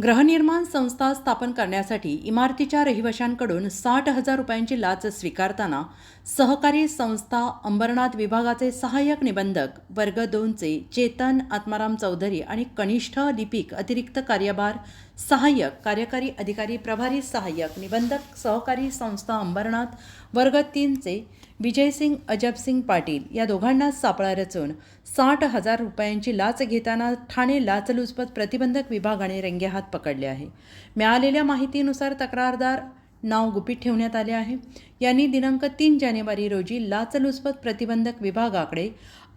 गृहनिर्माण संस्था स्थापन करण्यासाठी इमारतीच्या रहिवाशांकडून साठ हजार रुपयांची लाच स्वीकारताना सहकारी संस्था अंबरनाथ विभागाचे सहाय्यक निबंधक वर्ग दोनचे चेतन आत्माराम चौधरी आणि कनिष्ठ लिपिक अतिरिक्त कार्यभार सहाय्यक कार्यकारी अधिकारी प्रभारी सहाय्यक निबंधक सहकारी संस्था अंबरनाथ वर्ग तीनचे विजयसिंग अजबसिंग पाटील या दोघांना सापळा रचून साठ हजार रुपयांची लाच घेताना ठाणे लाचलुचपत प्रतिबंधक विभागाने रंगेहात पकडले आहे. मिळालेल्या माहितीनुसार तक्रारदार नाव गुपित ठेवण्यात आले आहे. यांनी दिनांक तीन जानेवारी रोजी लाचलुचपत प्रतिबंधक विभागाकडे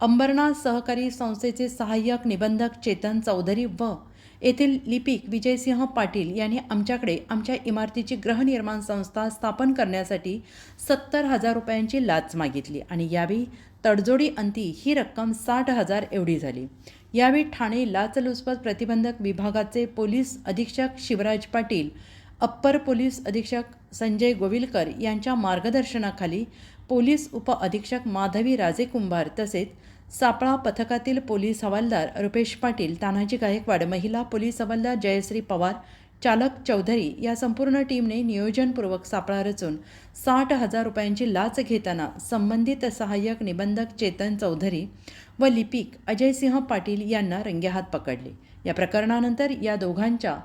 अंबरनाथ सहकारी संस्थेचे सहाय्यक निबंधक चेतन चौधरी व येथील लिपिक विजयसिंह पाटील यांनी आमच्याकडे आमच्या इमारतीची गृहनिर्माण संस्था स्थापन करण्यासाठी सत्तर हजार रुपयांची लाच मागितली आणि यावेळी तडजोडी अंती ही रक्कम साठ हजार एवढी झाली. यावेळी ठाणे लाचलुचपत प्रतिबंधक विभागाचे पोलीस अधीक्षक शिवराज पाटील अप्पर पोलीस अधीक्षक संजय गोविलकर यांच्या मार्गदर्शनाखाली पोलीस उपअधीक्षक माधवी राजे कुंभार तसेच सापळा पथकातील पोलीस हवालदार रुपेश पाटील तानाजी गायकवाड महिला पोलीस हवालदार जयश्री पवार चालक चौधरी या संपूर्ण टीमने नियोजनपूर्वक सापळा रचून साठ हजार रुपयांची लाच घेताना संबंधित सहाय्यक निबंधक चेतन चौधरी व लिपिक अजयसिंह पाटील यांना रंगेहात पकडले. या प्रकरणानंतर या दोघांच्या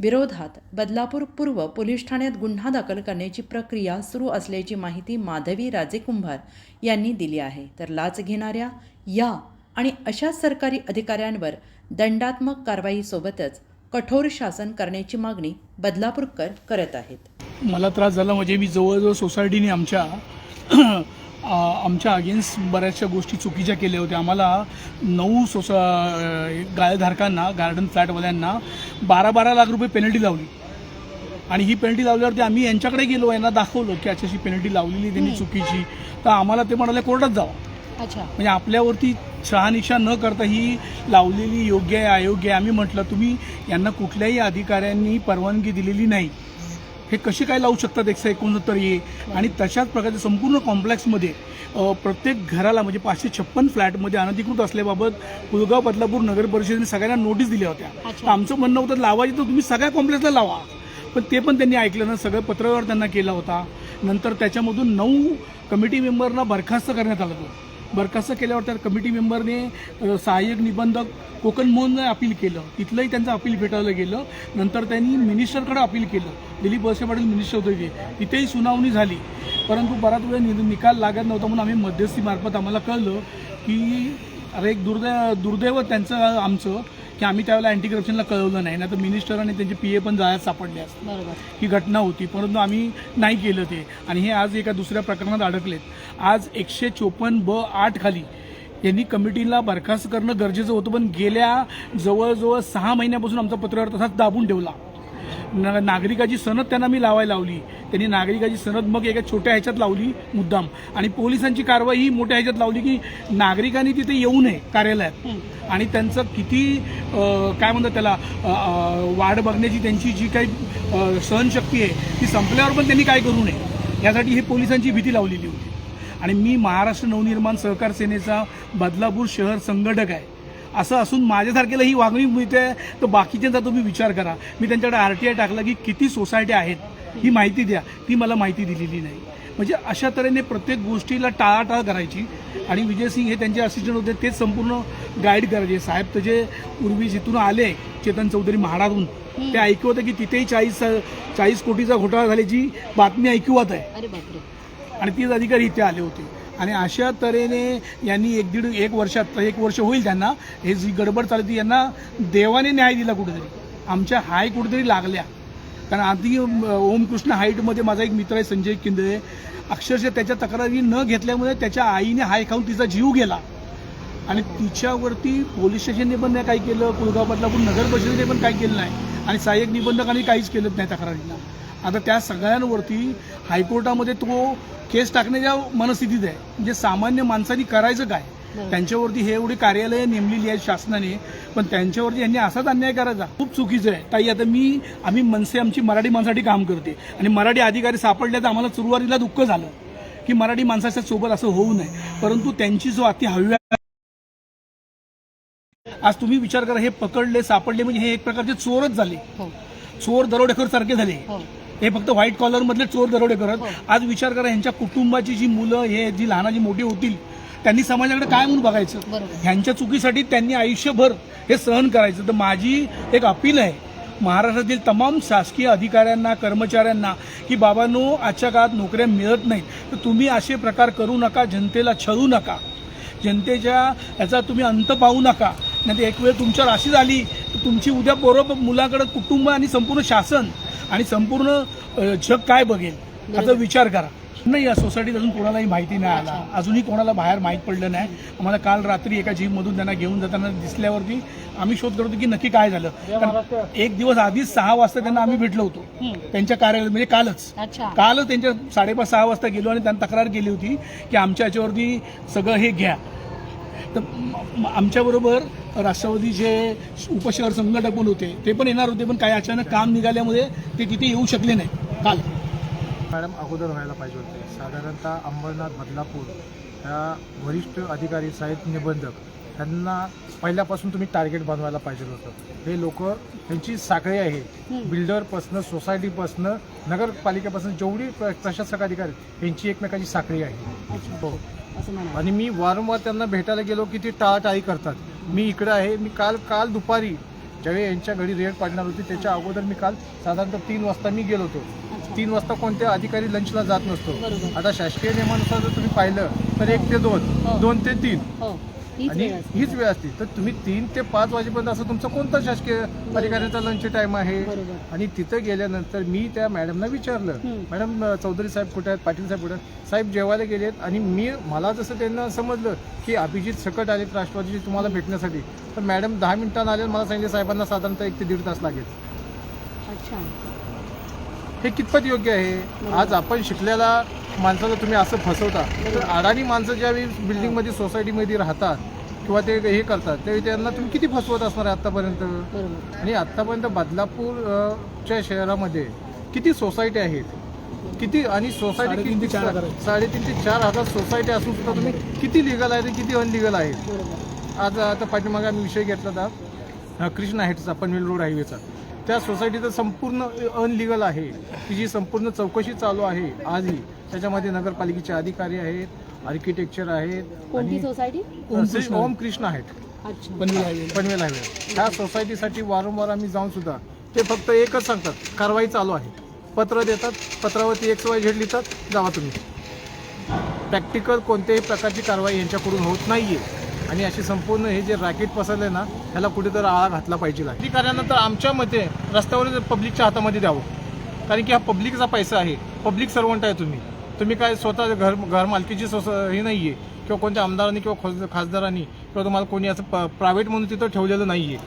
विरोधात बदलापूर पूर्व पोलीस ठाण्यात गुन्हा दाखल करण्याची प्रक्रिया सुरू असल्याची माहिती माधवी राजे कुंभार यांनी दिली आहे. तर लाच घेणाऱ्या या आणि अशा सरकारी अधिकाऱ्यांवर दंडात्मक कारवाईसोबतच कठोर शासन करण्याची मागणी बदलापूरकर करत आहेत. मला त्रास झाला. म्हणजे मी जवळजवळ सोसायटीने आमच्या आमच्या अगेन्स्ट बऱ्याचशा गोष्टी चुकीच्या केल्या होत्या. आम्हाला नऊ सोसा गाळधारकांना गार्डन फ्लॅटवाल्यांना बारा बारा लाख रुपये पेनल्टी लावली. आणि ही पेनल्टी लावल्यावरती आम्ही यांच्याकडे गेलो यांना दाखवलं की अशी पेनल्टी लावलेली त्यांनी चुकीची. तर आम्हाला ते म्हणाले कोर्टात जावं. अच्छा. म्हणजे आपल्यावरती शहानिशा न करता ही लावलेली योग्य आहे अयोग्य आहे. आम्ही म्हटलं तुम्ही यांना कुठल्याही अधिकाऱ्यांनी परवानगी दिलेली नाही. हे कसे काय लावू शकतात एकशे एकोणसत्तर ये आणि तशाच प्रकारचे संपूर्ण कॉम्प्लेक्समध्ये प्रत्येक घराला म्हणजे पाचशे छप्पन फ्लॅटमध्ये अनधिकृत असल्याबाबत पुलगाव बदलापूर नगर परिषदेने सगळ्यांना नोटीस दिल्या होत्या. तर आमचं म्हणणं होतं लावायची तर तुम्ही सगळ्या कॉम्प्लेक्सला लावा. पण ते पण त्यांनी ऐकलं ना सगळं पत्रव्यवहार त्यांना केला होता. नंतर त्याच्यामधून नऊ कमिटी मेंबरना बरखास्त करण्यात आलं होतं. बरखास्त केल्यावर त्या कमिटी मेंबरने सहाय्यक निबंधक कोकण मोहनने अपील केलं. तिथलंही त्यांचं अपील फेटाळलं गेलं. नंतर त्यांनी मिनिस्टरकडे अपील केलं. दिलीप वळसे पाटील मिनिस्टर होते तिथेही सुनावणी झाली. परंतु बराच वेळ नि- निकाल लागत नव्हता म्हणून आम्ही मध्यस्थीमार्फत आम्हाला कळलं की अरे एक दुर्दैव दुर्दैव त्यांचं आमचं. की आम्ही त्यावेळेला अँटी करप्शनला कळवलं नाही. ना तर मिनिस्टर आणि त्यांचे पी ए पण जायला सापडले असते. बरोबर. ही घटना होती. परंतु आम्ही नाही केलं ते. आणि हे आज एका दुसऱ्या प्रकरणात अडकलेत. आज एकशे चोपन्न ब आठ खाली यांनी कमिटीला बरखास्त करणं गरजेचं होतं. पण गेल्या जवळजवळ सहा महिन्यापासून आमचा पत्रव्यवहार तसाच दाबून ठेवला. नागरिकाची सनद त्यांना मी लावायला लावली. त्यांनी नागरिकाची सनद मग एका छोट्या ह्याच्यात लावली मुद्दाम. आणि पोलिसांची कारवाई ही मोठ्या ह्याच्यात लावली की नागरिकांनी तिथे येऊ नये कार्यालयात. आणि त्यांचं किती काय म्हणतात त्याला वाढ बघण्याची त्यांची जी काही सहनशक्ती आहे ती संपल्यावर पण त्यांनी काय करू नये? यासाठी हे पोलिसांची भीती लावलेली होती. आणि मी महाराष्ट्र नवनिर्माण सहकार सेनेचा बदलापूर शहर संघटक आहे. असं असून माझ्यासारख्याला ही वागणी मिळते तर बाकीच्यांचा तुम्ही विचार करा. मी त्यांच्याकडे आर टी आय टाकला की किती सोसायटी आहेत ही माहिती द्या. ती मला माहिती दिलेली नाही. म्हणजे अशा तऱ्हेने प्रत्येक गोष्टीला टाळाटाळ करायची आणि विजय सिंग हे त्यांचे असिस्टंट होते तेच संपूर्ण गाईड करायचे. साहेब तर जे पूर्वी जिथून आले चेतन चौधरी म्हाडातून ते ऐकू होतं की तिथेही चाळीस चाळीस कोटीचा घोटाळा झाल्याची बातमी ऐकवत आहे. अरे बापरे. आणि तीच अधिकारी इथे आले होते. आणि अशा तऱ्हेने यांनी एक दीड एक वर्षात एक वर्ष होईल त्यांना. हे जी गडबड चालली यांना देवाने न्याय दिला कुठेतरी. आमच्या हाय कुठेतरी लागल्या. कारण आधी ओमकृष्ण हाईटमध्ये माझा एक मित्र आहे संजय किंदळे अक्षरशः त्याच्या तक्रारी न घेतल्यामुळे त्याच्या आईने हाय खाऊन तिचा जीव गेला. आणि तिच्यावरती पोलीस स्टेशनने पण नाही काही केलं कुलगाव बदलापूर नगर परिषदेने पण काय केलं नाही. आणि सहाय्यक निबंधकांनी काहीच केलं नाही तक्रारीला आता त्या सगळ्यांवरती हायकोर्टामध्ये तो केस टाकण्याच्या मनस्थितीत आहे. म्हणजे सामान्य माणसांनी करायचं काय? त्यांच्यावरती हे एवढी कार्यालयं नेमलेली आहेत शासनाने पण त्यांच्यावरती यांनी असाच अन्याय करायचा. खूप चुकीचं आहे. ताई आता मी आम्ही मनसे आमची मराठी माणसाठी काम करते. आणि मराठी अधिकारी सापडल्याचं आम्हाला सुरुवातीला दुःख झालं की मराठी माणसाच्या सोबत असं होऊ नये. परंतु त्यांची जो अति हव्या आज तुम्ही विचार करा हे पकडले सापडले म्हणजे हे एक प्रकारचे चोरच झाले. हो. चोर दरोडेखोर सारखे झाले. हो हे फक्त व्हाईट कॉलर मधले चोर दरोडेखोर आहेत. आज विचार करा यांच्या कुटुंबाची जी मुलं हे जी लहानाची मोठी होतील त्यांनी समाजाकडे काय म्हणून बघायचं? बरोबर. ह्यांच्या चुकीसाठी त्यांनी आयुष्यभर हे सहन करायचं. तर माझी एक अपील आहे महाराष्ट्रातील तमाम शासकीय अधिकाऱ्यांना कर्मचाऱ्यांना की बाबांनो आजच्या काळात नोकऱ्या मिळत नाहीत. तर तुम्ही असे प्रकार करू नका जनतेला छळू नका. जनतेच्या याचा तुम्ही अंत पाहू नका. नाही एक वेळ तुमच्यावर अशी झाली तर तुमची उद्या पोरं मुलाकडे कुटुंब आणि संपूर्ण शासन आणि संपूर्ण जग काय बघेल याचा विचार करा. नाही या सोसायटीत अजून कोणालाही माहिती नाही आला. अजूनही कोणाला बाहेर माहीत पडलं नाही. आम्हाला काल रात्री एका जीपमधून त्यांना घेऊन जाताना दिसल्यावरती आम्ही शोध करतो की नक्की काय झालं. कारण एक दिवस आधीच सहा वाजता त्यांना आम्ही भेटलो होतो. त्यांच्या कार्यालयात म्हणजे कालच. कालच त्यांच्या साडेपाच सहा वाजता गेलो आणि त्यांनी तक्रार केली होती की आमच्या याच्यावरती सगळं हे घ्या. तर आमच्याबरोबर राष्ट्रवादीचे उपशहर संघटक पण होते ते पण येणार होते पण काही अचानक काम निघाल्यामुळे ते तिथे येऊ शकले नाही. काल. मॅडम अगोदर व्हायला पाहिजे होते. साधारणतः अंबरनाथ बदलापूर ह्या वरिष्ठ अधिकारी साहित्य निबंधक त्यांना पहिल्यापासून तुम्ही टार्गेट बनवायला पाहिजे होतं. हे लोक त्यांची साखळी आहे. बिल्डरपासनं सोसायटीपासनं नगरपालिकेपासून जेवढी प्र- प्रशासक अधिकारी यांची एकमेकाची साखळी आहे. हो. आणि मी वारंवार त्यांना भेटायला गेलो की ते टाळाटाळी करतात. मी इकडे आहे मी काल काल दुपारी ज्यावेळी यांच्या घरी रेड पाडणार होती त्याच्या अगोदर मी काल साधारणतः तीन वाजता मी गेलो होतो. तीन वाजता कोणत्या अधिकारी लंचला जात नसतो. आता शासकीय नियमानुसार जर तुम्ही पाहिलं तर एक ते दोन दोन ते तीन. हो. आणि हीच वेळ असते तर तुम्ही तीन ते पाच वाजेपर्यंत असं तुमचं कोणतं शासकीय अधिकाऱ्यांचा लंच टाइम आहे? आणि तिथं गेल्यानंतर मी त्या मॅडमना विचारलं. मॅडम चौधरी साहेब कुठे आहेत? पाटील साहेब कुठे आहेत? साहेब जेवायला गेलेत आणि मी मला जसं त्यांना समजलं की अभिजित सकट आलेत राष्ट्रवादीचे तुम्हाला भेटण्यासाठी. तर मॅडम दहा मिनिटांना आले मला सांगितले साहेबांना साधारणतः एक ते दीड तास लागेल. अच्छा. हे कितपत योग्य आहे? आज आपण शिकलेला माणसाला तुम्ही असं फसवता तर अडाणी माणसं ज्यावेळी बिल्डिंगमध्ये सोसायटीमध्ये राहतात किंवा ते हे करतात त्यावेळी त्यांना तुम्ही किती फसवत असणार आहे आत्तापर्यंत? आणि आत्तापर्यंत बदलापूर अ, च्या शहरामध्ये किती सोसायटी आहेत? किती आणि सोसायटी ते किती. साडेतीन ते चार हजार सोसायटी असून सुद्धा तुम्ही किती लिगल आणि किती अनलिगल आहेत? आज आता पाठीमागे आम्ही विषय घेतला होता. अ, कृष्णा हेट्सचा पनवेल रोड हायवेचा त्या सोसायटीचं संपूर्ण अनलिगल आहे. की जी संपूर्ण चौकशी चालू आहे आजही त्याच्यामध्ये नगरपालिकेचे अधिकारी आहेत आर्किटेक्चर आहेत कोणती सोसायटी? ओम. ओम कृष्ण आहेत. अच्छा. पनवेल हायवे. ह्या सोसायटीसाठी वारंवार आम्ही जाऊन सुद्धा ते फक्त एकच सांगतात कारवाई चालू आहे. पत्र देतात पत्रावरती एक्स वाय झेड लिहितात जावा तुम्ही. प्रॅक्टिकल कोणत्याही प्रकारची कारवाई यांच्याकडून होत नाहीये. आणि अशी संपूर्ण हे जे रॅकेट पसरले ना ह्याला कुठेतरी आळा घातला पाहिजे अधिकाऱ्यांना तर आमच्या मते रस्त्यावर पब्लिकच्या हातामध्ये द्यावं. कारण की हा पब्लिकचा पैसा आहे. पब्लिक सर्वंट आहे तुम्ही. तुम्ही काय स्वतः घर घर मालकीची सोस हे नाहीये. किंवा कोणत्या आमदारांनी किंवा खासदारांनी किंवा तुम्हाला कोणी असं प्रायव्हेट म्हणून तिथं ठेवलेलं नाहीये.